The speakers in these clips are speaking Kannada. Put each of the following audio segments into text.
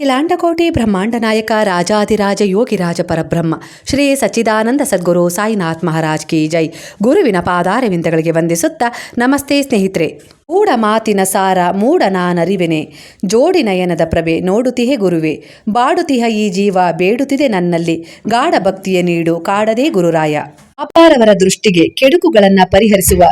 ಕಿಲಾಂಡಕೋಟಿ ಬ್ರಹ್ಮಾಂಡ ನಾಯಕ ರಾಜಾದಿರಾಜ ಯೋಗಿರಾಜ ಪರಬ್ರಹ್ಮ, ಶ್ರೀ ಸಚ್ಚಿದಾನಂದ ಸದ್ಗುರು ಸಾಯಿನಾಥ್ ಮಹಾರಾಜ್ ಕಿ ಜೈ. ಗುರುವಿನ ಪಾದಾರವಿಂದಗಳಿಗೆ ವಂದಿಸುತ್ತಾ ನಮಸ್ತೆ ಸ್ನೇಹಿತರೆ. ಮೂಡ ಮಾತಿನ ಸಾರ ಮೂಡ ನಾನರಿವೆನೆ. ಜೋಡಿ ನಯನದ ಪ್ರಭೆ ನೋಡುತ್ತಿಹೆ ಗುರುವೆ. ಬಾಡುತಿಹ ಈ ಜೀವ ಬೇಡುತ್ತಿದೆ ನನ್ನಲ್ಲಿ. ಗಾಢ ಭಕ್ತಿಯ ನೀಡು, ಕಾಡದೇ ಗುರುರಾಯ. ಅಪಾರವರ ದೃಷ್ಟಿಗೆ, ಕೆಡುಕುಗಳನ್ನು ಪರಿಹರಿಸುವ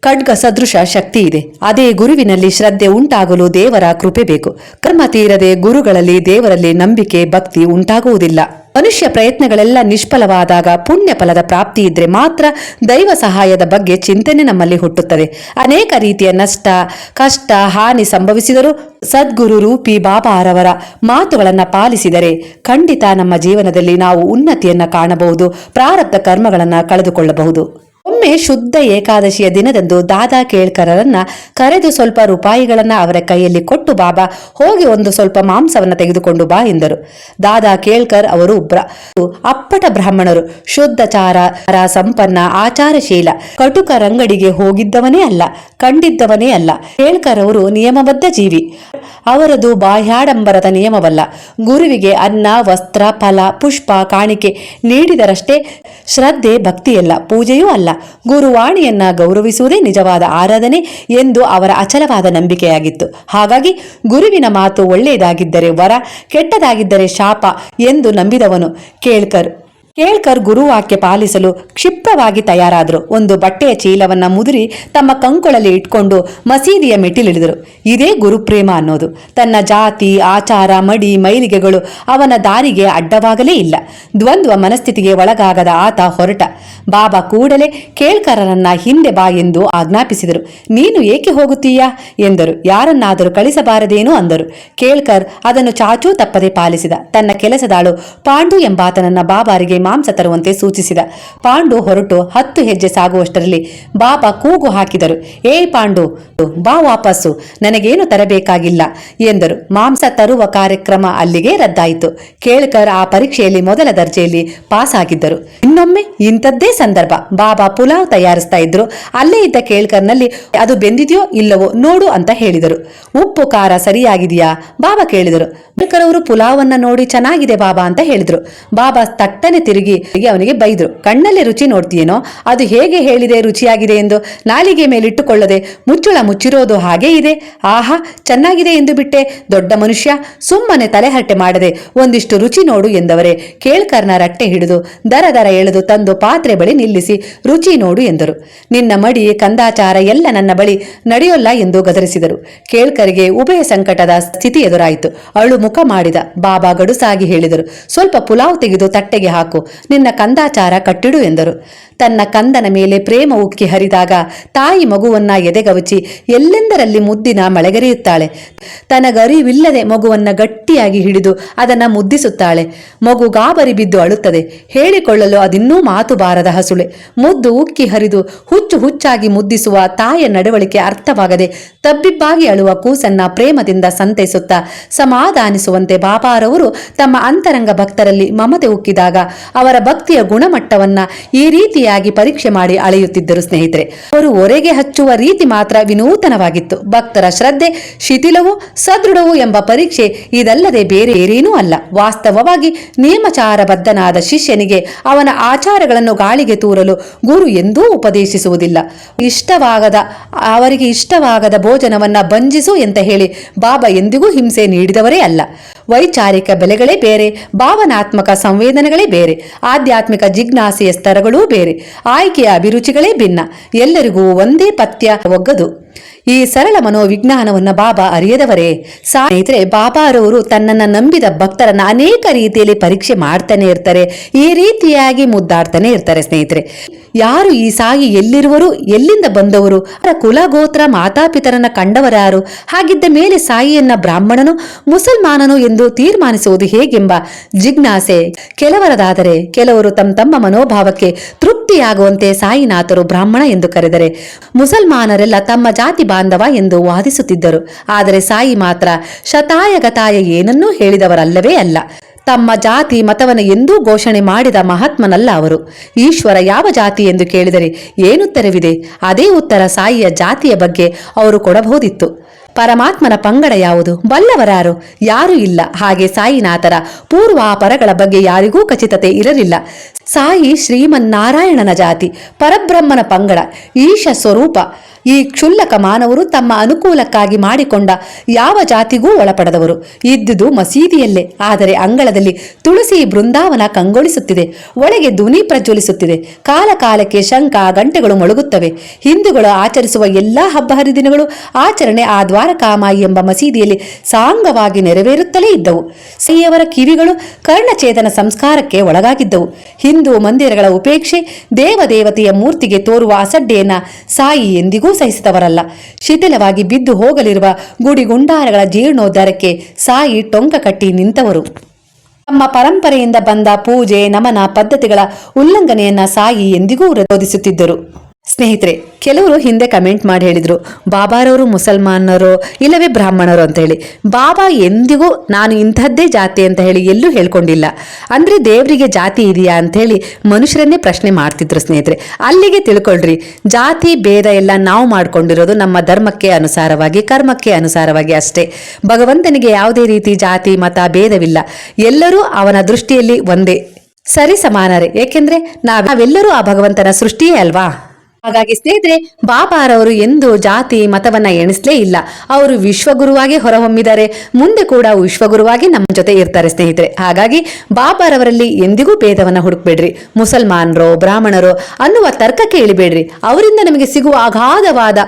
ಖಡ್ಗ ಸದೃಶ ಶಕ್ತಿ ಇದೆ. ಅದೇ ಗುರುವಿನಲ್ಲಿ ಶ್ರದ್ಧೆ ಉಂಟಾಗಲು ದೇವರ ಕೃಪೆ ಬೇಕು. ಕರ್ಮ ತೀರದೆ ಗುರುಗಳಲ್ಲಿ ದೇವರಲ್ಲಿ ನಂಬಿಕೆ, ಭಕ್ತಿ ಉಂಟಾಗುವುದಿಲ್ಲ. ಮನುಷ್ಯ ಪ್ರಯತ್ನಗಳೆಲ್ಲ ನಿಷ್ಫಲವಾದಾಗ ಪುಣ್ಯ ಫಲದ ಪ್ರಾಪ್ತಿ ಇದ್ರೆ ಮಾತ್ರ ದೈವ ಸಹಾಯದ ಬಗ್ಗೆ ಚಿಂತನೆ ನಮ್ಮಲ್ಲಿ ಹುಟ್ಟುತ್ತದೆ. ಅನೇಕ ರೀತಿಯ ನಷ್ಟ, ಕಷ್ಟ, ಹಾನಿ ಸಂಭವಿಸಿದರೂ ಸದ್ಗುರು ರೂಪಿ ಬಾಬಾರವರ ಮಾತುಗಳನ್ನು ಪಾಲಿಸಿದರೆ ಖಂಡಿತ ನಮ್ಮ ಜೀವನದಲ್ಲಿ ನಾವು ಉನ್ನತಿಯನ್ನು ಕಾಣಬಹುದು, ಪ್ರಾರಬ್ಧ ಕರ್ಮಗಳನ್ನು ಕಳೆದುಕೊಳ್ಳಬಹುದು. ಒಮ್ಮೆ ಶುದ್ಧ ಏಕಾದಶಿಯ ದಿನದಂದು ದಾದಾ ಕೇಳ್ಕರರನ್ನ ಕರೆದು ಸ್ವಲ್ಪ ರೂಪಾಯಿಗಳನ್ನ ಅವರ ಕೈಯಲ್ಲಿ ಕೊಟ್ಟು ಬಾಬಾ, ಹೋಗಿ ಒಂದು ಸ್ವಲ್ಪ ಮಾಂಸವನ್ನ ತೆಗೆದುಕೊಂಡು ಬಾ ಎಂದರು. ದಾದಾ ಕೇಳ್ಕರ್ ಅವರು ಅಪ್ಪಟ ಬ್ರಾಹ್ಮಣರು ಶುದ್ಧಚಾರ ಸಂಪನ್ನ, ಆಚಾರಶೀಲ, ಕಟುಕ ರಂಗಡಿಗೆ ಹೋಗಿದ್ದವನೇ ಅಲ್ಲ, ಕಂಡಿದ್ದವನೇ ಅಲ್ಲ. ಕೇಳ್ಕರ್ ಅವರು ನಿಯಮಬದ್ಧ ಜೀವಿ. ಅವರದು ಬಾಹ್ಯಾಡಂಬರದ ನಿಯಮವಲ್ಲ. ಗುರುವಿಗೆ ಅನ್ನ, ವಸ್ತ್ರ, ಫಲ, ಪುಷ್ಪ, ಕಾಣಿಕೆ ನೀಡಿದರಷ್ಟೇ ಶ್ರದ್ಧೆ, ಭಕ್ತಿಯಲ್ಲ ಪೂಜೆಯೂ ಅಲ್ಲ. ಗುರುವಾಣಿಯನ್ನ ಗೌರವಿಸುವುದೇ ನಿಜವಾದ ಆರಾಧನೆ ಎಂದು ಅವರ ಅಚಲವಾದ ನಂಬಿಕೆಯಾಗಿತ್ತು. ಹಾಗಾಗಿ ಗುರುವಿನ ಮಾತು ಒಳ್ಳೆಯದಾಗಿದ್ದರೆ ವರ, ಕೆಟ್ಟದಾಗಿದ್ದರೆ ಶಾಪ ಎಂದು ನಂಬಿದವನು ಕೇಳ್ಕರ್ ಕೇಳ್ಕರ್ ಗುರುವಾಕ್ಯ ಪಾಲಿಸಲು ಕ್ಷಿಪ್ತವಾಗಿ ತಯಾರಾದರು. ಒಂದು ಬಟ್ಟೆಯ ಚೀಲವನ್ನ ಮುದುರಿ ತಮ್ಮ ಕಂಕುಳಲ್ಲಿ ಇಟ್ಕೊಂಡು ಮಸೀದಿಯ ಮೆಟ್ಟಿಲಿಳಿದರು. ಇದೇ ಗುರುಪ್ರೇಮ ಅನ್ನೋದು. ತನ್ನ ಜಾತಿ, ಆಚಾರ, ಮಡಿ, ಮೈಲಿಗೆಗಳು ಅವನ ದಾರಿಗೆ ಅಡ್ಡವಾಗಲೇ ಇಲ್ಲ. ದ್ವಂದ್ವ ಮನಸ್ಥಿತಿಗೆ ಒಳಗಾಗದ ಆತ ಹೊರಟ. ಬಾಬಾ ಕೂಡಲೇ ಕೇಳ್ಕರರನ್ನ ಹಿಂದೆ ಬಾ ಎಂದು ಆಜ್ಞಾಪಿಸಿದರು. ನೀನು ಏಕೆ ಹೋಗುತ್ತೀಯಾ? ಎಂದರು. ಯಾರನ್ನಾದರೂ ಕಳಿಸಬಾರದೇನೋ ಅಂದರು. ಕೇಳ್ಕರ್ ಅದನ್ನು ಚಾಚೂ ತಪ್ಪದೆ ಪಾಲಿಸಿದ. ತನ್ನ ಕೆಲಸದಾಳು ಪಾಂಡು ಎಂಬಾತನನ್ನ ಬಾಬಾರಿಗೆ ಮಾಂಸ ತರುವಂತೆ ಸೂಚಿಸಿದ. ಪಾಂಡು ಹೊರಟು ಹತ್ತು ಹೆಜ್ಜೆ ಸಾಗುವಷ್ಟರಲ್ಲಿ ಬಾಬಾ ಕೂಗು ಹಾಕಿದರು. ಏ ಪಾಂಡು, ಬಾ ವಾಪಸ್ಸು, ನನಗೇನು ತರಬೇಕಾಗಿಲ್ಲ ಎಂದರು. ಮಾಂಸ ತರುವ ಕಾರ್ಯಕ್ರಮ ಅಲ್ಲಿಗೆ ರದ್ದಾಯಿತು. ಕೇಳ್ಕರ್ ಆ ಪರೀಕ್ಷೆಯಲ್ಲಿ ಮೊದಲ ದರ್ಜೆಯಲ್ಲಿ ಪಾಸ್ ಆಗಿದ್ದರು ಇನ್ನೊಮ್ಮೆ ಇಂಥದ್ದೇ ಸಂದರ್ಭ. ಬಾಬಾ ಪುಲಾವ್ ತಯಾರಿಸ್ತಾ ಇದ್ರು. ಅಲ್ಲೇ ಇದ್ದ ಕೇಳ್ಕರ್ನಲ್ಲಿ ಅದು ಬೆಂದಿದೆಯೋ ಇಲ್ಲವೋ ನೋಡು ಅಂತ ಹೇಳಿದರು. ಉಪ್ಪು, ಖಾರ ಸರಿಯಾಗಿದೆಯಾ? ಬಾಬಾ ಕೇಳಿದರು. ಕೇಳ್ಕರ್ ಅವರು ಪುಲಾವನ್ನ ನೋಡಿ ಚೆನ್ನಾಗಿದೆ ಬಾಬಾ ಅಂತ ಹೇಳಿದ್ರು. ಬಾಬಾ ತಟ್ಟನೆ ತಿರುಗಿ ಅವನಿಗೆ ಬೈದ್ರು. ಕಣ್ಣಲ್ಲಿ ರುಚಿ ನೋಡ್ತೀಯೇನೋ? ಅದು ಹೇಗೆ ಹೇಳಿದೆ ರುಚಿಯಾಗಿದೆ ಎಂದು ನಾಲಿಗೆ ಮೇಲಿಟ್ಟುಕೊಳ್ಳದೆ ಮುಚ್ಚುಳ ಮುಚ್ಚಿರೋದು ಹಾಗೇ ಇದೆ. ಆಹಾ, ಚೆನ್ನಾಗಿದೆ ಎಂದು ಬಿಟ್ಟೆ. ದೊಡ್ಡ ಮನುಷ್ಯ, ಸುಮ್ಮನೆ ತಲೆಹರಟೆ ಮಾಡದೆ ಒಂದಿಷ್ಟು ರುಚಿ ನೋಡು ಎಂದವರೇ. ಕೇಳ್ಕರ್ನ ರಟ್ಟೆ ಹಿಡಿದು ದರ ದರ ಎಳೆದು ತಂದು ಪಾತ್ರೆ ಬಳಿ ನಿಲ್ಲಿಸಿ ರುಚಿ ನೋಡು ಎಂದರು. ನಿನ್ನ ಮಡಿ, ಕಂದಾಚಾರ ಎಲ್ಲ ನನ್ನ ಬಳಿ ನಡೆಯೋಲ್ಲ ಎಂದು ಗದರಿಸಿದರು. ಕೇಳ್ಕರಿಗೆ ಉಭಯ ಸಂಕಟದ ಸ್ಥಿತಿ ಎದುರಾಯಿತು. ಅಳು ಮುಖ ಮಾಡಿದ. ಬಾಬಾ ಗಡುಸಾಗಿ ಹೇಳಿದರು. ಸ್ವಲ್ಪ ಪುಲಾವ್ ತೆಗೆದು ತಟ್ಟೆಗೆ ಹಾಕು. ನಿನ್ನ ಕಂದಾಚಾರ ಕಟ್ಟಿಡು ಎಂದರು. ತನ್ನ ಕಂದನ ಮೇಲೆ ಪ್ರೇಮ ಉಕ್ಕಿ ಹರಿದಾಗ ತಾಯಿ ಮಗುವನ್ನ ಎದೆಗವಚಿ ಎಲ್ಲೆಂದರಲ್ಲಿ ಮುದ್ದಿನ ಮಳೆಗರೆಯುತ್ತಾಳೆ. ತನಗರಿವಿಲ್ಲದೆ ಮಗುವನ್ನ ಗಟ್ಟಿಯಾಗಿ ಹಿಡಿದು ಅದನ್ನ ಮುದ್ದಿಸುತ್ತಾಳೆ. ಮಗು ಗಾಬರಿ ಬಿದ್ದು ಅಳುತ್ತದೆ. ಹೇಳಿಕೊಳ್ಳಲು ಅದಿನ್ನೂ ಮಾತು ಬಾರದ ಹಸುಳೆ. ಮುದ್ದು ಉಕ್ಕಿ ಹರಿದು ಹುಚ್ಚು ಹುಚ್ಚಾಗಿ ಮುದ್ದಿಸುವ ತಾಯಿಯ ನಡವಳಿಕೆ ಅರ್ಥವಾಗದೆ ತಬ್ಬಿಬ್ಬಾಗಿ ಅಳುವ ಕೂಸನ್ನ ಪ್ರೇಮದಿಂದ ಸಂತೈಸುತ್ತಾ ಸಮಾಧಾನಿಸುವಂತೆ ಬಾಬಾರವರು ತಮ್ಮ ಅಂತರಂಗ ಭಕ್ತರಲ್ಲಿ ಮಮತೆ ಉಕ್ಕಿದಾಗ ಅವರ ಭಕ್ತಿಯ ಗುಣಮಟ್ಟವನ್ನ ಈ ರೀತಿಯಾಗಿ ಪರೀಕ್ಷೆ ಮಾಡಿ ಅಳೆಯುತ್ತಿದ್ದರು ಸ್ನೇಹಿತರೆ. ಅವರು ಒರೆಗೆ ಹಚ್ಚುವ ರೀತಿ ಮಾತ್ರ ವಿನೂತನವಾಗಿತ್ತು. ಭಕ್ತರ ಶ್ರದ್ಧೆ, ಶಿಥಿಲವೂ, ಸದೃಢವು ಎಂಬ ಪರೀಕ್ಷೆ ಇದಲ್ಲದೆ ಬೇರೆ ಬೇರೇನೂ ಅಲ್ಲ. ವಾಸ್ತವವಾಗಿ ನಿಯಮಚಾರಬದ್ಧನಾದ ಶಿಷ್ಯನಿಗೆ ಅವನ ಆಚಾರಗಳನ್ನು ಗಾಳಿಗೆ ತೂರಲು ಗುರು ಎಂದೂ ಉಪದೇಶಿಸುವುದಿಲ್ಲ. ಇಷ್ಟವಾಗದ, ಅವರಿಗೆ ಇಷ್ಟವಾಗದ ಭೋಜನವನ್ನ ಬಂಜಿಸು ಅಂತ ಹೇಳಿ ಬಾಬಾ ಎಂದಿಗೂ ಹಿಂಸೆ ನೀಡಿದವರೇ ಅಲ್ಲ. ವೈಚಾರಿಕ ಬೆಲೆಗಳೇ ಬೇರೆ, ಭಾವನಾತ್ಮಕ ಸಂವೇದನೆಗಳೇ ಬೇರೆ, ಆಧ್ಯಾತ್ಮಿಕ ಜಿಜ್ಞಾಸೆಯ ಸ್ತರಗಳೂ ಬೇರೆ, ಆಯ್ಕೆಯ ಅಭಿರುಚಿಗಳೇ ಭಿನ್ನ, ಎಲ್ಲರಿಗೂ ಒಂದೇ ಪಥ್ಯ ಒಗ್ಗದು. ಈ ಸರಳ ಮನೋವಿಜ್ಞಾನವನ್ನು ಬಾಬಾ ಅರಿಯದವರೇ. ಸ್ನೇಹಿತರೆ, ಬಾಬಾರವರು ತನ್ನನ್ನ ನಂಬಿದ ಭಕ್ತರನ್ನ ಅನೇಕ ರೀತಿಯಲ್ಲಿ ಪರೀಕ್ಷೆ ಮಾಡ್ತಾನೆ ಇರ್ತಾರೆ, ಈ ರೀತಿಯಾಗಿ ಮುದ್ದಾಡ್ತಾನೆ ಇರ್ತಾರೆ ಸ್ನೇಹಿತರೆ. ಯಾರು ಈ ಸಾಯಿ ಎಲ್ಲಿರುವರು, ಎಲ್ಲಿಂದ ಬಂದವರು, ಅವರ ಕುಲ ಗೋತ್ರ ಮಾತಾಪಿತರನ್ನ ಕಂಡವರಾರು, ಹಾಗಿದ್ದ ಮೇಲೆ ಸಾಯಿಯನ್ನ ಬ್ರಾಹ್ಮಣನು, ಮುಸಲ್ಮಾನನು ಎಂದು ತೀರ್ಮಾನಿಸುವುದು ಹೇಗೆಂಬ ಜಿಜ್ಞಾಸೆ ಕೆಲವರದಾದರೆ, ಕೆಲವರು ತಮ್ಮ ತಮ್ಮ ಮನೋಭಾವಕ್ಕೆ ತೃಪ್ತಿಯಾಗುವಂತೆ ಸಾಯಿನಾಥರು ಬ್ರಾಹ್ಮಣ ಎಂದು ಕರೆದರೆ. ಮುಸಲ್ಮಾನರೆಲ್ಲ ತಮ್ಮ ಜಾತಿ ಬಾಂಧವ ಎಂದು ವಾದಿಸುತ್ತಿದ್ದರು. ಆದರೆ ಸಾಯಿ ಮಾತ್ರ ಶತಾಯಗತಾಯ ಏನನ್ನೂ ಹೇಳಿದವರಲ್ಲವೇ ಅಲ್ಲ. ತಮ್ಮ ಜಾತಿ ಮತವನ್ನು ಎಂದೂ ಘೋಷಣೆ ಮಾಡಿದ ಮಹಾತ್ಮನಲ್ಲ ಅವರು. ಈಶ್ವರ ಯಾವ ಜಾತಿ ಎಂದು ಕೇಳಿದರೆ ಏನುತ್ತರವಿದೆ ಅದೇ ಉತ್ತರ ಸಾಯಿಯ ಜಾತಿಯ ಬಗ್ಗೆ ಅವರು ಕೊಡಬಹುದಿತ್ತು. ಪರಮಾತ್ಮನ ಪಂಗಡ ಯಾವುದು? ಬಲ್ಲವರಾರು? ಯಾರೂ ಇಲ್ಲ. ಹಾಗೆ ಸಾಯಿನಾಥರ ಪೂರ್ವಾಪರಗಳ ಬಗ್ಗೆ ಯಾರಿಗೂ ಖಚಿತತೆ ಇರಲಿಲ್ಲ. ಸಾಯಿ ಶ್ರೀಮನ್ನಾರಾಯಣನ ಜಾತಿ, ಪರಬ್ರಹ್ಮನ ಪಂಗಡ, ಈಶ ಸ್ವರೂಪ. ಈ ಕ್ಷುಲ್ಲಕ ಮಾನವರು ತಮ್ಮ ಅನುಕೂಲಕ್ಕಾಗಿ ಮಾಡಿಕೊಂಡ ಯಾವ ಜಾತಿಗೂ ಒಳಪಡದವರು. ಇದ್ದುದು ಮಸೀದಿಯಲ್ಲೇ. ಆದರೆ ಅಂಗಳದಲ್ಲಿ ತುಳಸಿ ಬೃಂದಾವನ ಕಂಗೊಳಿಸುತ್ತಿದೆ. ಒಳಗೆ ಧ್ವನಿ ಪ್ರಜ್ವಲಿಸುತ್ತಿದೆ. ಕಾಲಕಾಲಕ್ಕೆ ಶಂಖ, ಗಂಟೆಗಳು ಮೊಳಗುತ್ತವೆ. ಹಿಂದೂಗಳು ಆಚರಿಸುವ ಎಲ್ಲಾ ಹಬ್ಬ ಹರಿದಿನಗಳು ಆಚರಣೆ ಆ ದ್ವಾರಕಾಮಾಯಿ ಎಂಬ ಮಸೀದಿಯಲ್ಲಿ ಸಾಂಗವಾಗಿ ನೆರವೇರುತ್ತಲೇ ಇದ್ದವು. ಸಿಯವರ ಕಿವಿಗಳು ಕರ್ಣಚೇತನ ಸಂಸ್ಕಾರಕ್ಕೆ ಒಳಗಾಗಿದ್ದವು. ಹಿಂದೂ ಮಂದಿರಗಳ ಉಪೇಕ್ಷೆ ದೇವದೇವತೆಯ ಮೂರ್ತಿಗೆ ತೋರುವ ಅಸಡ್ಡೆಯನ್ನ ಸಾಯಿ ಎಂದಿಗೂ ಸಹಿಸಿದವರಲ್ಲ. ಶಿಥಿಲವಾಗಿ ಬಿದ್ದು ಹೋಗಲಿರುವ ಗುಡಿಗುಂಡಾರಗಳ ಜೀರ್ಣೋದ್ಧಾರಕ್ಕೆ ಸಾಯಿ ಟೊಂಕ ಕಟ್ಟಿ ನಿಂತವರು. ತಮ್ಮ ಪರಂಪರೆಯಿಂದ ಬಂದ ಪೂಜೆ, ನಮನ ಪದ್ಧತಿಗಳ ಉಲ್ಲಂಘನೆಯನ್ನ ಸಾಯಿ ಎಂದಿಗೂ ವಿರೋಧಿಸುತ್ತಿದ್ದರು. ಸ್ನೇಹಿತರೆ, ಕೆಲವರು ಹಿಂದೆ ಕಮೆಂಟ್ ಮಾಡಿ ಹೇಳಿದ್ರು, ಬಾಬಾರವರು ಮುಸಲ್ಮಾನರು ಇಲ್ಲವೇ ಬ್ರಾಹ್ಮಣರು ಅಂತ ಹೇಳಿ. ಬಾಬಾ ಎಂದಿಗೂ ನಾನು ಇಂಥದ್ದೇ ಜಾತಿ ಅಂತ ಹೇಳಿ ಎಲ್ಲೂ ಹೇಳ್ಕೊಂಡಿಲ್ಲ. ಅಂದ್ರೆ ದೇವರಿಗೆ ಜಾತಿ ಇದೆಯಾ ಅಂತ ಹೇಳಿ ಮನುಷ್ಯರನ್ನೇ ಪ್ರಶ್ನೆ ಮಾಡ್ತಿದ್ರು ಸ್ನೇಹಿತರೆ. ಅಲ್ಲಿಗೆ ತಿಳ್ಕೊಳ್ರಿ, ಜಾತಿ ಭೇದ ಎಲ್ಲ ನಾವು ಮಾಡ್ಕೊಂಡಿರೋದು ನಮ್ಮ ಧರ್ಮಕ್ಕೆ ಅನುಸಾರವಾಗಿ, ಕರ್ಮಕ್ಕೆ ಅನುಸಾರವಾಗಿ ಅಷ್ಟೇ. ಭಗವಂತನಿಗೆ ಯಾವುದೇ ರೀತಿ ಜಾತಿ, ಮತ, ಭೇದವಿಲ್ಲ. ಎಲ್ಲರೂ ಅವನ ದೃಷ್ಟಿಯಲ್ಲಿ ಒಂದೇ. ಸರಿ ಸಮಾನರೇ, ಏಕೆಂದರೆ ನಾವೆಲ್ಲರೂ ಆ ಭಗವಂತನ ಸೃಷ್ಟಿಯೇ ಅಲ್ವಾ? ಹಾಗಾಗಿ ಸ್ನೇಹಿತರೆ, ಬಾಬಾರವರು ಎಂದು ಜಾತಿ ಮತವನ್ನ ಎಣಿಸ್ಲೇ ಇಲ್ಲ. ಅವರು ವಿಶ್ವಗುರುವಾಗಿ ಹೊರಹೊಮ್ಮಿದ್ದಾರೆ. ಮುಂದೆ ಕೂಡ ವಿಶ್ವಗುರುವಾಗಿ ನಮ್ಮ ಜೊತೆ ಇರ್ತಾರೆ ಸ್ನೇಹಿತರೆ. ಹಾಗಾಗಿ ಬಾಬಾರವರಲ್ಲಿ ಎಂದಿಗೂ ಭೇದವನ್ನ ಹುಡುಕ್ಬೇಡ್ರಿ. ಮುಸಲ್ಮಾನರೋ, ಬ್ರಾಹ್ಮಣರೋ ಅನ್ನುವ ತರ್ಕಕ್ಕೆ ಇಳಿಬೇಡ್ರಿ. ಅವರಿಂದ ನಮಗೆ ಸಿಗುವ ಅಗಾಧವಾದ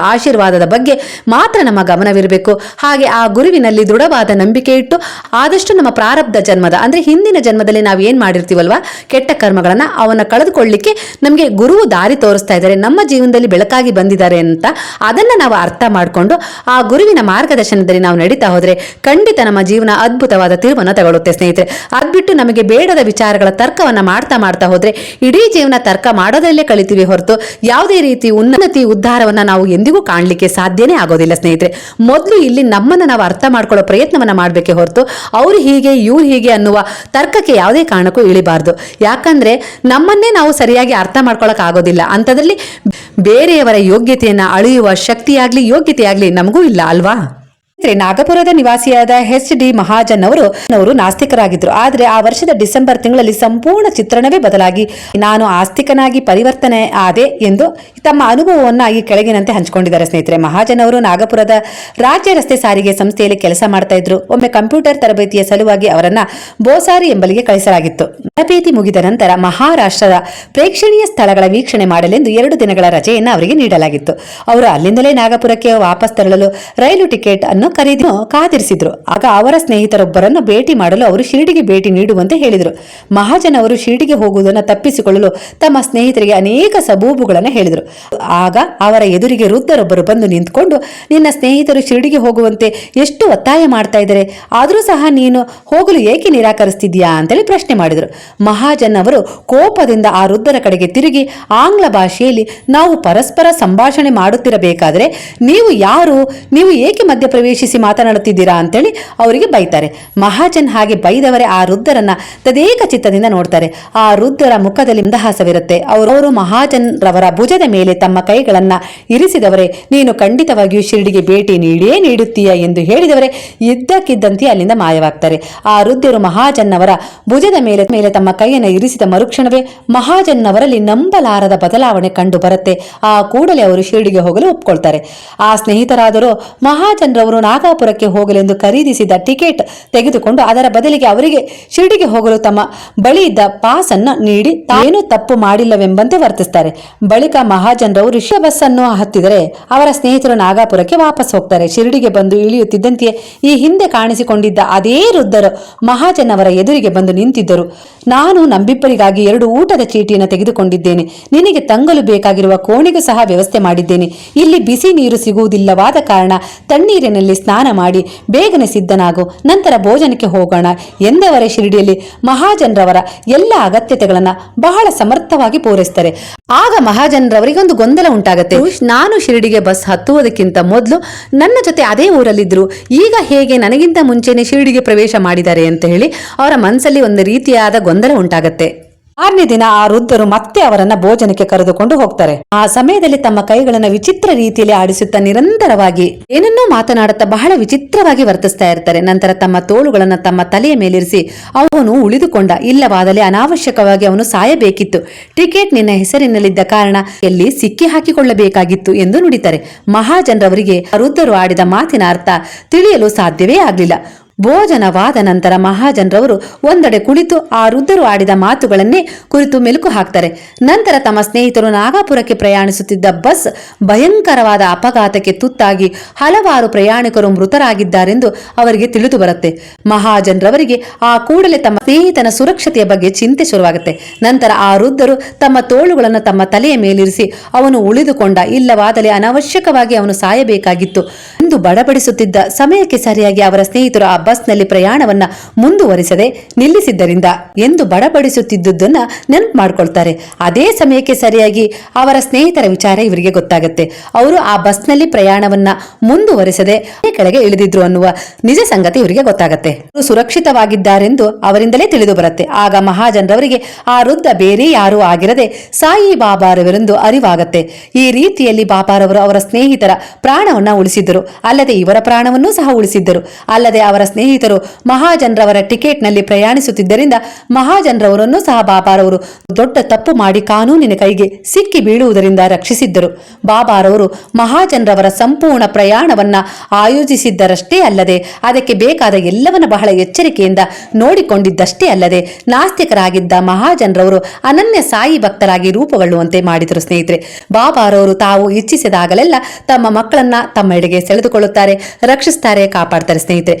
ಆಶೀರ್ವಾದದ ಬಗ್ಗೆ ಮಾತ್ರ ನಮ್ಮ ಗಮನವಿರಬೇಕು. ಹಾಗೆ ಆ ಗುರುವಿನಲ್ಲಿ ದೃಢವಾದ ನಂಬಿಕೆ ಇಟ್ಟು ಆದಷ್ಟು ನಮ್ಮ ಪ್ರಾರಬ್ಧ ಜನ್ಮದ, ಅಂದ್ರೆ ಹಿಂದಿನ ಜನ್ಮದಲ್ಲಿ ನಾವು ಏನ್ ಮಾಡಿರ್ತೀವಲ್ವಾ, ಕೆಟ್ಟ ಕರ್ಮಗಳನ್ನ ಅವನ್ನ ಕಳೆದುಕೊಳ್ಳಿಕ್ಕೆ ನಮಗೆ ಗುರುವು ದಾರಿ ತೋರಿಸ್ತಾ ಇದ್ದಾರೆ. ನಮ್ಮ ಜೀವನದಲ್ಲಿ ಬೆಳಕಾಗಿ ಬಂದಿದ್ದಾರೆ ಅಂತ ಅದನ್ನ ನಾವು ಅರ್ಥ ಮಾಡಿಕೊಂಡು ಆ ಗುರುವಿನ ಮಾರ್ಗದರ್ಶನದಲ್ಲಿ ನಾವು ನಡೀತಾ ಹೋದರೆ ಖಂಡಿತ ನಮ್ಮ ಜೀವನ ಅದ್ಭುತವಾದ ತಿರುವನ್ನು ತಗೊಳ್ಳುತ್ತೆ, ಸ್ನೇಹಿತರೆ. ಅದ್ಬಿಟ್ಟು ನಮಗೆ ಬೇಡದ ವಿಚಾರಗಳ ತರ್ಕವನ್ನ ಮಾಡ್ತಾ ಮಾಡ್ತಾ ಹೋದರೆ ಇಡೀ ಜೀವನ ತರ್ಕ ಮಾಡೋದಲ್ಲೇ ಕಳಿತೀವಿ ಹೊರತು ಯಾವುದೇ ರೀತಿ ಉನ್ನತಿ ಉದ್ಧಾರವನ್ನು ನಾವು ಎಂದಿಗೂ ಕಾಣಲಿಕ್ಕೆ ಸಾಧ್ಯನೇ ಆಗೋದಿಲ್ಲ, ಸ್ನೇಹಿತರೆ. ಮೊದಲು ಇಲ್ಲಿ ನಮ್ಮನ್ನ ನಾವು ಅರ್ಥ ಮಾಡ್ಕೊಳ್ಳೋ ಪ್ರಯತ್ನವನ್ನ ಮಾಡಬೇಕೆ ಹೊರತು ಅವ್ರು ಹೀಗೆ, ಇವ್ರು ಹೀಗೆ ಅನ್ನುವ ತರ್ಕಕ್ಕೆ ಯಾವುದೇ ಕಾರಣಕ್ಕೂ ಇಳಿಬಾರ್ದು. ಯಾಕಂದ್ರೆ ನಮ್ಮನ್ನೇ ನಾವು ಸರಿಯಾಗಿ ಅರ್ಥ ಮಾಡ್ಕೊಳ್ಳೋಕ್ಕಾಗೋದಿಲ್ಲ ಆಗೋದಿಲ್ಲ. ಅಂಥದ್ರಲ್ಲಿ ಬೇರೆಯವರ ಯೋಗ್ಯತೆಯನ್ನು ಅಳೆಯುವ ಶಕ್ತಿಯಾಗ್ಲಿ ಯೋಗ್ಯತೆಯಾಗಲಿ ನಮಗೂ ಇಲ್ಲ ಅಲ್ವಾ? ನಾಗಪುರದ ನಿವಾಸಿಯಾದ ಎಚ್ ಡಿ ಮಹಾಜನ್ ಅವರು ಅವರು ನಾಸ್ತಿಕರಾಗಿದ್ರು. ಆದ್ರೆ ಆ ವರ್ಷದ ಡಿಸೆಂಬರ್ ತಿಂಗಳಲ್ಲಿ ಸಂಪೂರ್ಣ ಚಿತ್ರಣವೇ ಬದಲಾಗಿ ನಾನು ಆಸ್ತಿಕನಾಗಿ ಪರಿವರ್ತನೆ ಆದೆ ಎಂದು ತಮ್ಮ ಅನುಭವವನ್ನು ಈ ಕೆಳಗಿನಂತೆ ಹಂಚಿಕೊಂಡಿದ್ದಾರೆ ಸ್ನೇಹಿತರೆ. ಮಹಾಜನ್ ಅವರು ನಾಗಪುರದ ರಾಜ್ಯ ರಸ್ತೆ ಸಾರಿಗೆ ಸಂಸ್ಥೆಯಲ್ಲಿ ಕೆಲಸ ಮಾಡ್ತಾ ಇದ್ರು. ಒಮ್ಮೆ ಕಂಪ್ಯೂಟರ್ ತರಬೇತಿಯ ಸಲುವಾಗಿ ಅವರನ್ನ ಬೋಸಾರಿ ಎಂಬಲಿಗೆ ಕಳಿಸಲಾಗಿತ್ತು. ತರಬೇತಿ ಮುಗಿದ ನಂತರ ಮಹಾರಾಷ್ಟ್ರದ ಪ್ರೇಕ್ಷಣೀಯ ಸ್ಥಳಗಳ ವೀಕ್ಷಣೆ ಮಾಡಲೆಂದು ಎರಡು ದಿನಗಳ ರಜೆಯನ್ನು ಅವರಿಗೆ ನೀಡಲಾಗಿತ್ತು. ಅವರು ಅಲ್ಲಿಂದಲೇ ನಾಗಪುರಕ್ಕೆ ವಾಪಸ್ ತೆರಳಲು ರೈಲು ಟಿಕೆಟ್ ಅನ್ನು ಖರೀದಿ ಕಾದಿರಿಸಿದ್ರು. ಆಗ ಅವರ ಸ್ನೇಹಿತರೊಬ್ಬರನ್ನು ಭೇಟಿ ಮಾಡಲು ಅವರು ಶಿರಡಿಗೆ ಭೇಟಿ ನೀಡುವಂತೆ ಹೇಳಿದರು. ಮಹಾಜನ್ ಅವರು ಶಿರಡಿಗೆ ಹೋಗುವುದನ್ನು ತಪ್ಪಿಸಿಕೊಳ್ಳಲು ತಮ್ಮ ಸ್ನೇಹಿತರಿಗೆ ಅನೇಕ ಸಬೂಬುಗಳನ್ನು ಹೇಳಿದರು. ಆಗ ಅವರ ಎದುರಿಗೆ ವೃದ್ಧರೊಬ್ಬರು ಬಂದು ನಿಂತ್ಕೊಂಡು, ನಿನ್ನ ಸ್ನೇಹಿತರು ಶಿರಡಿಗೆ ಹೋಗುವಂತೆ ಎಷ್ಟು ಒತ್ತಾಯ ಮಾಡ್ತಾ ಇದ್ದಾರೆ? ಆದರೂ ಸಹ ನೀನು ಹೋಗಲು ಏಕೆ ನಿರಾಕರಿಸ್ತಿದ್ಯಾ ಅಂತೇಳಿ ಪ್ರಶ್ನೆ ಮಾಡಿದರು. ಮಹಾಜನ್ ಅವರು ಕೋಪದಿಂದ ಆ ವೃದ್ಧರ ಕಡೆಗೆ ತಿರುಗಿ, ಆಂಗ್ಲ ಭಾಷೆಯಲ್ಲಿ ನಾವು ಪರಸ್ಪರ ಸಂಭಾಷಣೆ ಮಾಡುತ್ತಿರಬೇಕಾದರೆ ನೀವು ಯಾರು? ನೀವು ಏಕೆ ಮಧ್ಯಪ್ರವೇಶಿಸಿ ಮಾತನಾಡುತ್ತಿದ್ದೀರಾ ಅಂತೇಳಿ ಅವರಿಗೆ ಬೈತಾರೆ. ಮಹಾಜನ್ ಹಾಗೆ ಬೈದವರೇ ಆ ವೃದ್ಧರನ್ನ ತದೇಕ ಚಿತ್ತದಿಂದ ನೋಡ್ತಾರೆ. ಆ ವೃದ್ಧರ ಮುಖದಲ್ಲಿ ಮಂದಹಾಸವಿರುತ್ತೆ. ಅವರವರು ಮಹಾಜನ್ ರವರ ಭುಜದ ಮೇಲೆ ತಮ್ಮ ಕೈಗಳನ್ನ ಇರಿಸಿದವರೇ, ನೀನು ಖಂಡಿತವಾಗಿಯೂ ಶಿರಡಿಗೆ ಭೇಟಿ ನೀಡಿಯೇ ನೀಡುತ್ತೀಯ ಎಂದು ಹೇಳಿದವರೇ ಇದ್ದಕ್ಕಿದ್ದಂತೆ ಅಲ್ಲಿಂದ ಮಾಯವಾಗ್ತಾರೆ. ಆ ವೃದ್ಧರು ಮಹಾಜನ್ನವರ ಭುಜದ ಮೇಲೆ ಮೇಲೆ ತಮ್ಮ ಕೈಯನ್ನು ಇರಿಸಿದ ಮರುಕ್ಷಣವೇ ಮಹಾಜನ್ನವರಲ್ಲಿ ನಂಬಲಾರದ ಬದಲಾವಣೆ ಕಂಡು ಬರುತ್ತೆ. ಆ ಕೂಡಲೇ ಅವರು ಶಿರಡಿಗೆ ಹೋಗಲು ಒಪ್ಕೊಳ್ತಾರೆ. ಆ ಸ್ನೇಹಿತರಾದರೂ ಮಹಾಜನ್ ರವರು ನಾಗಾಪುರಕ್ಕೆ ಹೋಗಲೆಂದು ಖರೀದಿಸಿದ ಟಿಕೆಟ್ ತೆಗೆದುಕೊಂಡು ಅದರ ಬದಲಿಗೆ ಅವರಿಗೆ ಶಿರಡಿಗೆ ಹೋಗಲು ತಮ್ಮ ಬಳಿ ಇದ್ದ ಪಾಸ್ ಅನ್ನು ನೀಡಿ ತಾನೇನು ತಪ್ಪು ಮಾಡಿಲ್ಲವೆಂಬಂತೆ ವರ್ತಿಸ್ತಾರೆ. ಬಳಿಕ ಮಹಾಜನ್ ರವರು ರಿಕ್ಷಾ ಬಸ್ ಅನ್ನು ಹತ್ತಿದರೆ ಅವರ ಸ್ನೇಹಿತರು ನಾಗಾಪುರಕ್ಕೆ ವಾಪಸ್ ಹೋಗ್ತಾರೆ. ಶಿರಡಿಗೆ ಬಂದು ಇಳಿಯುತ್ತಿದ್ದಂತೆಯೇ ಈ ಹಿಂದೆ ಕಾಣಿಸಿಕೊಂಡಿದ್ದ ಅದೇ ವೃದ್ಧರು ಮಹಾಜನ್ ಅವರ ಎದುರಿಗೆ ಬಂದು ನಿಂತಿದ್ದರು. ನಾನು ನಮ್ಮಿಬ್ಬರಿಗಾಗಿ ಎರಡು ಊಟದ ಚೀಟಿಯನ್ನು ತೆಗೆದುಕೊಂಡಿದ್ದೇನೆ. ನಿನಗೆ ತಂಗಲು ಬೇಕಾಗಿರುವ ಕೋಣೆಗೂ ಸಹ ವ್ಯವಸ್ಥೆ ಮಾಡಿದ್ದೇನೆ. ಇಲ್ಲಿ ಬಿಸಿ ನೀರು ಸಿಗುವುದಿಲ್ಲವಾದ ಕಾರಣ ತಣ್ಣೀರಿನಲ್ಲಿ ಸ್ನಾನ ಮಾಡಿ ಬೇಗನೆ ಸಿದ್ಧನಾಗು. ನಂತರ ಭೋಜನಕ್ಕೆ ಹೋಗೋಣ ಎಂದವರೇ ಶಿರಡಿಯಲ್ಲಿ ಮಹಾಜನ್ರವರ ಎಲ್ಲ ಅಗತ್ಯತೆಗಳನ್ನ ಬಹಳ ಸಮರ್ಥವಾಗಿ ಪೂರೈಸ್ತಾರೆ. ಆಗ ಮಹಾಜನ್ರವರಿಗೆ ಒಂದು ಗೊಂದಲ ಉಂಟಾಗುತ್ತೆ. ನಾನು ಶಿರಡಿಗೆ ಬಸ್ ಹತ್ತುವುದಕ್ಕಿಂತ ಮೊದಲು ನನ್ನ ಜೊತೆ ಅದೇ ಊರಲ್ಲಿದ್ದರು. ಈಗ ಹೇಗೆ ನನಗಿಂತ ಮುಂಚೆನೆ ಶಿರಡಿಗೆ ಪ್ರವೇಶ ಮಾಡಿದ್ದಾರೆ ಅಂತ ಹೇಳಿ ಅವರ ಮನಸ್ಸಲ್ಲಿ ಒಂದು ರೀತಿಯಾದ ಗೊಂದಲ ಉಂಟಾಗತ್ತೆ. ಮಾರನೇ ದಿನ ಆ ವೃದ್ಧರು ಮತ್ತೆ ಅವರನ್ನ ಭೋಜನಕ್ಕೆ ಕರೆದುಕೊಂಡು ಹೋಗ್ತಾರೆ. ಆ ಸಮಯದಲ್ಲಿ ತಮ್ಮ ಕೈಗಳನ್ನ ವಿಚಿತ್ರ ರೀತಿಯಲ್ಲಿ ಆಡಿಸುತ್ತಾ ನಿರಂತರವಾಗಿ ಏನನ್ನೂ ಮಾತನಾಡುತ್ತಾ ಬಹಳ ವಿಚಿತ್ರವಾಗಿ ವರ್ತಿಸ್ತಾ ಇರ್ತಾರೆ. ನಂತರ ತಮ್ಮ ತೋಳುಗಳನ್ನ ತಮ್ಮ ತಲೆಯ ಮೇಲಿರಿಸಿ ಅವನು ಉಳಿದುಕೊಂಡ. ಇಲ್ಲವಾದಲ್ಲಿ ಅನಾವಶ್ಯಕವಾಗಿ ಅವನು ಸಾಯಬೇಕಿತ್ತು. ಟಿಕೆಟ್ ನಿನ್ನ ಹೆಸರಿನಲ್ಲಿದ್ದ ಕಾರಣ ಎಲ್ಲಿ ಸಿಕ್ಕಿ ಹಾಕಿಕೊಳ್ಳಬೇಕಾಗಿತ್ತು ಎಂದು ನುಡಿತಾರೆ. ಮಹಾಜನರವರಿಗೆ ವೃದ್ಧರು ಆಡಿದ ಮಾತಿನ ಅರ್ಥ ತಿಳಿಯಲು ಸಾಧ್ಯವೇ ಆಗಲಿಲ್ಲ. ಭೋಜನವಾದ ನಂತರ ಮಹಾಜನರವರು ಒಂದೆಡೆ ಕುಳಿತು ಆ ವೃದ್ಧರು ಆಡಿದ ಮಾತುಗಳನ್ನೇ ಕುರಿತು ಮೆಲುಕು ಹಾಕ್ತಾರೆ. ನಂತರ ತಮ್ಮ ಸ್ನೇಹಿತರು ನಾಗಾಪುರಕ್ಕೆ ಪ್ರಯಾಣಿಸುತ್ತಿದ್ದ ಬಸ್ ಭಯಂಕರವಾದ ಅಪಘಾತಕ್ಕೆ ತುತ್ತಾಗಿ ಹಲವಾರು ಪ್ರಯಾಣಿಕರು ಮೃತರಾಗಿದ್ದಾರೆಂದು ಅವರಿಗೆ ತಿಳಿದು ಬರುತ್ತೆ. ಮಹಾಜನರವರಿಗೆ ಆ ಕೂಡಲೇ ತಮ್ಮ ಸ್ನೇಹಿತನ ಸುರಕ್ಷತೆಯ ಬಗ್ಗೆ ಚಿಂತೆ ಶುರುವಾಗುತ್ತೆ. ನಂತರ ಆ ವೃದ್ಧರು ತಮ್ಮ ತೋಳುಗಳನ್ನು ತಮ್ಮ ತಲೆಯ ಮೇಲಿರಿಸಿ ಅವನು ಉಳಿದುಕೊಂಡ ಇಲ್ಲವಾದಲೇ ಅನವಶ್ಯಕವಾಗಿ ಅವನು ಸಾಯಬೇಕಾಗಿತ್ತು. ಎಂದು ಬಡಬಡಿಸುತ್ತಿದ್ದ ಸಮಯಕ್ಕೆ ಸರಿಯಾಗಿ ಅವರ ಸ್ನೇಹಿತರು ಆ ಬಸ್ನಲ್ಲಿ ಪ್ರಯಾಣವನ್ನ ಮುಂದುವರಿಸದೆ ನಿಲ್ಲಿಸಿದ್ದರಿಂದ ಎಂದು ಬಡಬಡಿಸುತ್ತಿದ್ದುದನ್ನ ನೆನಪು ಮಾಡ್ಕೊಳ್ತಾರೆ. ಅದೇ ಸಮಯಕ್ಕೆ ಸರಿಯಾಗಿ ಅವರ ಸ್ನೇಹಿತರ ವಿಚಾರ ಇವರಿಗೆ ಗೊತ್ತಾಗುತ್ತೆ. ಅವರು ಆ ಬಸ್ನಲ್ಲಿ ಪ್ರಯಾಣವನ್ನ ಮುಂದುವರಿಸದೆ ಕೆಳಗೆ ಇಳಿದಿದ್ರು ಅನ್ನುವ ನಿಜ ಸಂಗತಿ ಇವರಿಗೆ ಗೊತ್ತಾಗುತ್ತೆ. ಸುರಕ್ಷಿತವಾಗಿದ್ದಾರೆಂದು ಅವರಿಂದಲೇ ತಿಳಿದು ಬರುತ್ತೆ. ಆಗ ಮಹಾಜನರವರಿಗೆ ಆ ವೃದ್ಧ ಬೇರೆ ಯಾರೂ ಆಗಿರದೆ ಸಾಯಿ ಬಾಬಾರವರೆಂದು ಅರಿವಾಗತ್ತೆ. ಈ ರೀತಿಯಲ್ಲಿ ಬಾಬಾರವರು ಅವರ ಸ್ನೇಹಿತರ ಪ್ರಾಣವನ್ನ ಉಳಿಸಿದ್ದರು. ಅಲ್ಲದೆ ಇವರ ಪ್ರಾಣವನ್ನೂ ಸಹ ಉಳಿಸಿದ್ದರು. ಅಲ್ಲದೆ ಅವರ ಸ್ನೇಹಿತರು ಮಹಾಜನ್ರವರ ಟಿಕೆಟ್ನಲ್ಲಿ ಪ್ರಯಾಣಿಸುತ್ತಿದ್ದರಿಂದ ಮಹಾಜನ್ರವರನ್ನು ಸಹ ಬಾಬಾರವರು ದೊಡ್ಡ ತಪ್ಪು ಮಾಡಿ ಕಾನೂನಿನ ಕೈಗೆ ಸಿಕ್ಕಿ ಬೀಳುವುದರಿಂದ ರಕ್ಷಿಸಿದ್ದರು. ಬಾಬಾರವರು ಮಹಾಜನ್ರವರ ಸಂಪೂರ್ಣ ಪ್ರಯಾಣವನ್ನ ಆಯೋಜಿಸಿದ್ದರಷ್ಟೇ ಅಲ್ಲದೆ, ಅದಕ್ಕೆ ಬೇಕಾದ ಎಲ್ಲವನ್ನ ಬಹಳ ಎಚ್ಚರಿಕೆಯಿಂದ ನೋಡಿಕೊಂಡಿದ್ದಷ್ಟೇ ಅಲ್ಲದೆ, ನಾಸ್ತಿಕರಾಗಿದ್ದ ಮಹಾಜನ್ರವರು ಅನನ್ಯ ಸಾಯಿ ಭಕ್ತರಾಗಿ ರೂಪುಗೊಳ್ಳುವಂತೆ ಮಾಡಿದರು ಸ್ನೇಹಿತರೆ. ಬಾಬಾರವರು ತಾವು ಇಚ್ಛಿಸಿದಾಗಲೆಲ್ಲ ತಮ್ಮ ಮಕ್ಕಳನ್ನ ತಮ್ಮ ಎಡೆಗೆ ಸೆಳೆದುಕೊಳ್ಳುತ್ತಾರೆ ರಕ್ಷಿಸ್ತಾರೆ ಕಾಪಾಡ್ತಾರೆ ಸ್ನೇಹಿತರೆ.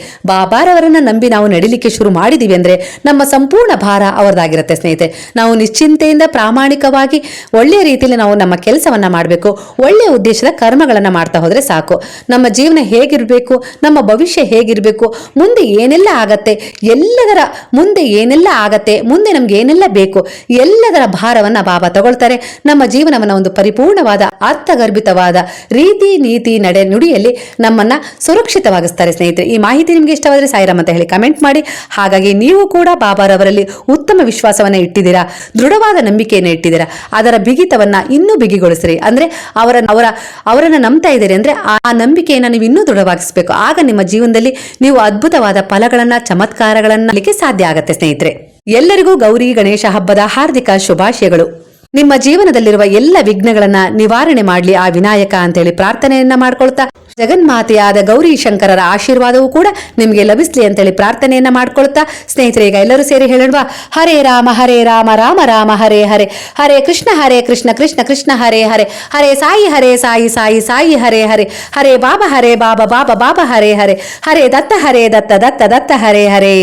ಬಾಬಾರವರನ್ನ ನಂಬಿ ನಾವು ನಡಿಲಿಕ್ಕೆ ಶುರು ಮಾಡಿದೀವಿ ಅಂದ್ರೆ ನಮ್ಮ ಸಂಪೂರ್ಣ ಭಾರ ಅವರದಾಗಿರುತ್ತೆ ಸ್ನೇಹಿತೆ ನಾವು ನಿಶ್ಚಿಂತೆಯಿಂದ ಪ್ರಾಮಾಣಿಕವಾಗಿ ಒಳ್ಳೆಯ ರೀತಿಯಲ್ಲಿ ನಾವು ನಮ್ಮ ಕೆಲಸವನ್ನ ಮಾಡಬೇಕು ಒಳ್ಳೆಯ ಉದ್ದೇಶದ ಕರ್ಮಗಳನ್ನ ಮಾಡ್ತಾ ಹೋದ್ರೆ ಸಾಕು. ನಮ್ಮ ಜೀವನ ಹೇಗಿರಬೇಕು, ನಮ್ಮ ಭವಿಷ್ಯ ಹೇಗಿರಬೇಕು, ಮುಂದೆ ಏನೆಲ್ಲ ಆಗತ್ತೆ, ಎಲ್ಲದರ ಮುಂದೆ ಏನೆಲ್ಲ ಆಗತ್ತೆ, ಮುಂದೆ ನಮ್ಗೆ ಏನೆಲ್ಲ ಬೇಕು, ಎಲ್ಲದರ ಭಾರವನ್ನ ಬಾಬಾ ತಗೊಳ್ತಾರೆ. ನಮ್ಮ ಜೀವನವನ್ನ ಒಂದು ಪರಿಪೂರ್ಣವಾದ, ಅರ್ಥಗರ್ಭಿತವಾದ ರೀತಿ ನೀತಿ ನಡೆ ನುಡಿಯಲ್ಲಿ ನಮ್ಮನ್ನ ಸುರಕ್ಷಿತವಾಗಿಸ್ತಾರೆ, ಸ್ನೇಹಿತರೆ. ಈ ಮಾಹಿತಿ ನಿಮ್ಗೆ ಇಷ್ಟವಾದರೆ ಸಾಯಿರಾಮ್ ಅಂತ ಹೇಳಿ ಕಮೆಂಟ್ ಮಾಡಿ. ಹಾಗಾಗಿ ನೀವು ಕೂಡ ಬಾಬಾರವರಲ್ಲಿ ಉತ್ತಮ ವಿಶ್ವಾಸವನ್ನ ಇಟ್ಟಿದ್ದೀರಾ, ದೃಢವಾದ ನಂಬಿಕೆಯನ್ನು ಇಟ್ಟಿದ್ದೀರಾ, ಅದರ ಬಿಗಿತವನ್ನ ಇನ್ನೂ ಬಿಗಿಗೊಳಿಸ್ರಿ. ಅಂದ್ರೆ ಅವರ ಅವರ, ಅವರನ್ನು ನಂಬ್ತಾ ಇದ್ದೀರಿ ಅಂದ್ರೆ ಆ ನಂಬಿಕೆಯನ್ನ ನೀವು ಇನ್ನೂ ದೃಢವಾಗಿಸಬೇಕು. ಆಗ ನಿಮ್ಮ ಜೀವನದಲ್ಲಿ ನೀವು ಅದ್ಭುತವಾದ ಫಲಗಳನ್ನ, ಚಮತ್ಕಾರಗಳನ್ನು ಸಾಧ್ಯ ಆಗುತ್ತೆ ಸ್ನೇಹಿತರೆ. ಎಲ್ಲರಿಗೂ ಗೌರಿ ಗಣೇಶ ಹಬ್ಬದ ಹಾರ್ದಿಕ ಶುಭಾಶಯಗಳು. ನಿಮ್ಮ ಜೀವನದಲ್ಲಿರುವ ಎಲ್ಲ ವಿಘ್ನಗಳನ್ನ ನಿವಾರಣೆ ಮಾಡಲಿ ಆ ವಿನಾಯಕ ಅಂತೇಳಿ ಪ್ರಾರ್ಥನೆಯನ್ನ ಮಾಡ್ಕೊಳ್ತಾ. ಜಗನ್ಮಾತೆಯಾದ ಗೌರಿ ಶಂಕರರ ಆಶೀರ್ವಾದವೂ ಕೂಡ ನಿಮಗೆ ಲಭಿಸ್ಲಿ ಅಂತೇಳಿ ಪ್ರಾರ್ಥನೆಯನ್ನ ಮಾಡ್ಕೊಳ್ತಾ. ಸ್ನೇಹಿತರೆ, ಈಗ ಎಲ್ಲರೂ ಸೇರಿ ಹೇಳೋಣ ಹರೇ ರಾಮ ಹರೇ ರಾಮ ರಾಮ ರಾಮ, ಹರೇ ಹರೇ. ಹರೇ ಕೃಷ್ಣ ಹರೇ ಕೃಷ್ಣ ಕೃಷ್ಣ ಕೃಷ್ಣ, ಹರೇ ಹರೇ. ಹರೇ ಸಾಯಿ ಹರೇ ಸಾಯಿ ಸಾಯಿ ಸಾಯಿ, ಹರೇ ಹರೇ. ಹರೇ ಬಾಬಾ ಹರೇ ಬಾಬಾ ಬಾಬಾ ಬಾಬಾ, ಹರೇ ಹರೇ. ಹರೇ ದತ್ತ ಹರೇ ದತ್ತ ದತ್ತ ದತ್ತ, ಹರೇ ಹರೇ.